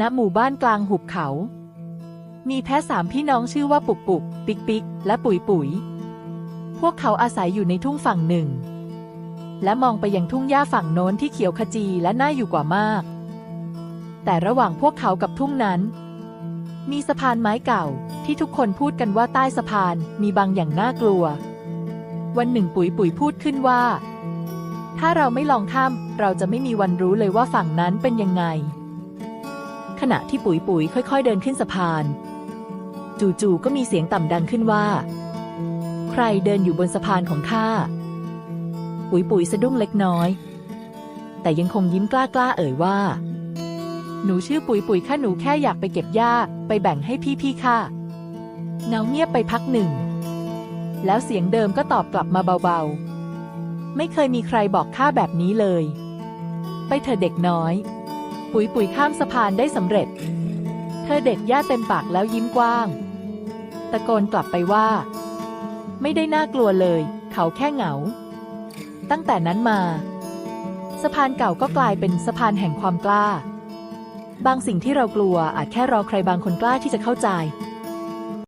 ณหมู่บ้านกลางหุบเขา มีแพะสามพี่น้องชื่อว่าปุกปุก ปิกปิก และปุ๋ยปุ๋ย พวกเขาอาศัยอยู่ในทุ่งฝั่งหนึ่ง และมองไปยังทุ่งหญ้าฝั่งโน้นที่เขียวขจีและน่าอยู่กว่ามาก แต่ระหว่างพวกเขากับทุ่งนั้น มีสะพานไม้เก่าที่ทุกคนพูดกันว่าใต้สะพานมีบางอย่างน่ากลัว วันหนึ่งปุ๋ยปุ๋ยพูดขึ้นว่า ถ้าเราไม่ลองข้ามเราจะไม่มีวันรู้เลยว่าฝั่งนั้นเป็นยังไง ขณะที่ปุ๋ยปุ๋ยค่อย ๆ เดินขึ้นสะพาน จู่ๆก็มีเสียงต่ำดังขึ้นว่า ใครเดินอยู่บนสะพานของข้าปุ๋ยปุ๋ยสะดุ้งเล็กน้อย แต่ยังคงยิ้มกล้าๆเอ่ยว่า หนูชื่อปุ๋ยปุ๋ยข้าหนูแค่อยากไปเก็บหญ้าไปแบ่งให้พี่ๆค่ะเงาเงียบไปพักหนึ่ง แล้วเสียงเดิมก็ตอบกลับมาเบาๆ ไม่เคยมีใครบอกข้าแบบนี้เลย ไปเธอะเด็กน้อย ปุ๋ยปุ๋ยข้ามสะพานได้สำเร็จ เธอเด็ดหญ้าเต็มปากแล้วยิ้มกว้าง ตะโกนกลับไปว่า ไม่ได้น่ากลัวเลย เขาแค่เหงา ตั้งแต่นั้นมา สะพานเก่าก็กลายเป็นสะพานแห่งความกล้า บางสิ่งที่เรากลัวอาจแค่รอใครบางคนกล้าที่จะเข้าใจ